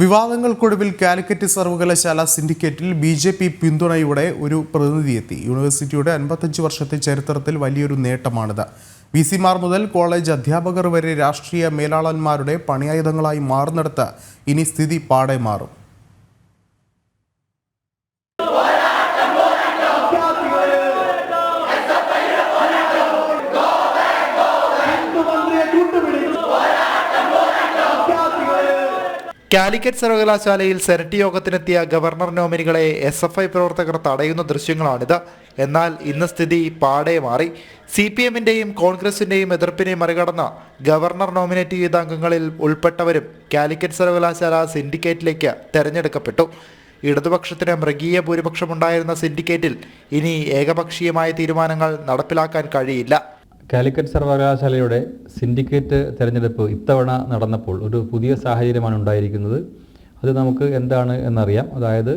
വിവാദങ്ങൾക്കൊടുവിൽ കാലിക്കറ്റ് സർവകലാശാല സിൻഡിക്കേറ്റിൽ B J P പിന്തുണയോടെ ഒരു പ്രതിനിധിയെത്തി. യൂണിവേഴ്സിറ്റിയുടെ അൻപത്തഞ്ച് വർഷത്തെ ചരിത്രത്തിൽ വലിയൊരു നേട്ടമാണിത്. വി സിമാർ മുതൽ കോളേജ് അധ്യാപകർ വരെ രാഷ്ട്രീയ മേലാളന്മാരുടെ പണിയായുധങ്ങളായി മാറുന്നിടത്ത് ഇനി സ്ഥിതി പാടെ മാറും. കാലിക്കറ്റ് സർവകലാശാലയിൽ സെനറ്റ് യോഗത്തിനെത്തിയ ഗവർണർ നോമിനികളെ എസ് എഫ് ഐ പ്രവർത്തകർ തടയുന്ന ദൃശ്യങ്ങളാണിത്. എന്നാൽ ഇന്ന് സ്ഥിതി പാടെ മാറി. സി പി എമ്മിന്റെയും കോൺഗ്രസിന്റെയും എതിർപ്പിനെ മറികടന്ന ഗവർണർ നോമിനേറ്റ് ചെയ്ത അംഗങ്ങളിൽ ഉൾപ്പെട്ടവരും കാലിക്കറ്റ് സർവകലാശാല സിൻഡിക്കേറ്റിലേക്ക് തെരഞ്ഞെടുക്കപ്പെട്ടു. ഇടതുപക്ഷത്തിന് മൃഗീയ ഭൂരിപക്ഷമുണ്ടായിരുന്ന സിൻഡിക്കേറ്റിൽ ഇനി ഏകപക്ഷീയമായ തീരുമാനങ്ങൾ നടപ്പിലാക്കാൻ കഴിയില്ല. കാലിക്കറ്റ് സർവകലാശാലയുടെ സിൻഡിക്കേറ്റ് തിരഞ്ഞെടുപ്പ് ഇത്തവണ നടന്നപ്പോൾ ഒരു പുതിയ സാഹചര്യമാണ് ഉണ്ടായിരിക്കുന്നത്. അത് നമുക്ക് എന്താണ് എന്നറിയാം. അതായത്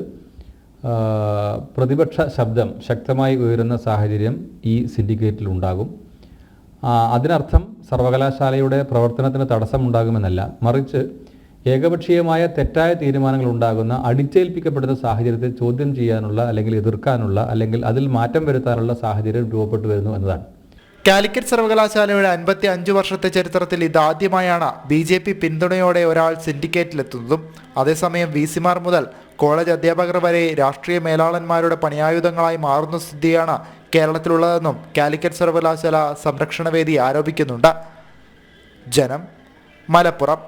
പ്രതിപക്ഷ ശബ്ദം ശക്തമായി ഉയരുന്ന സാഹചര്യം ഈ സിൻഡിക്കേറ്റിൽ ഉണ്ടാകും. അതിനർത്ഥം സർവകലാശാലയുടെ പ്രവർത്തനത്തിന് തടസ്സമുണ്ടാകുമെന്നല്ല. മറിച്ച് ഏകപക്ഷീയമായ തെറ്റായ തീരുമാനങ്ങൾ ഉണ്ടാകുന്ന അടിച്ചേൽപ്പിക്കപ്പെടുന്ന സാഹചര്യത്തെ ചോദ്യം ചെയ്യാനുള്ള അല്ലെങ്കിൽ എതിർക്കാനുള്ള അല്ലെങ്കിൽ അതിൽ മാറ്റം വരുത്താനുള്ള സാഹചര്യം രൂപപ്പെട്ടു വരുന്നു എന്നതാണ്. കാലിക്കറ്റ് സർവകലാശാലയുടെ അൻപത്തി അഞ്ച് വർഷത്തെ ചരിത്രത്തിൽ ഇതാദ്യമായാണ് ബി ജെ പി പിന്തുണയോടെ ഒരാൾ സിൻഡിക്കേറ്റിലെത്തുന്നതും അതേസമയം വി സിമാർ മുതൽ കോളേജ് അധ്യാപകർ വരെ രാഷ്ട്രീയ മേലാളന്മാരുടെ പണിയായുധങ്ങളായി മാറുന്ന സ്ഥിതിയാണ് കേരളത്തിലുള്ളതെന്നും കാലിക്കറ്റ് സർവകലാശാല സംരക്ഷണവേദി ആരോപിക്കുന്നുണ്ട്. ജനം മലപ്പുറം.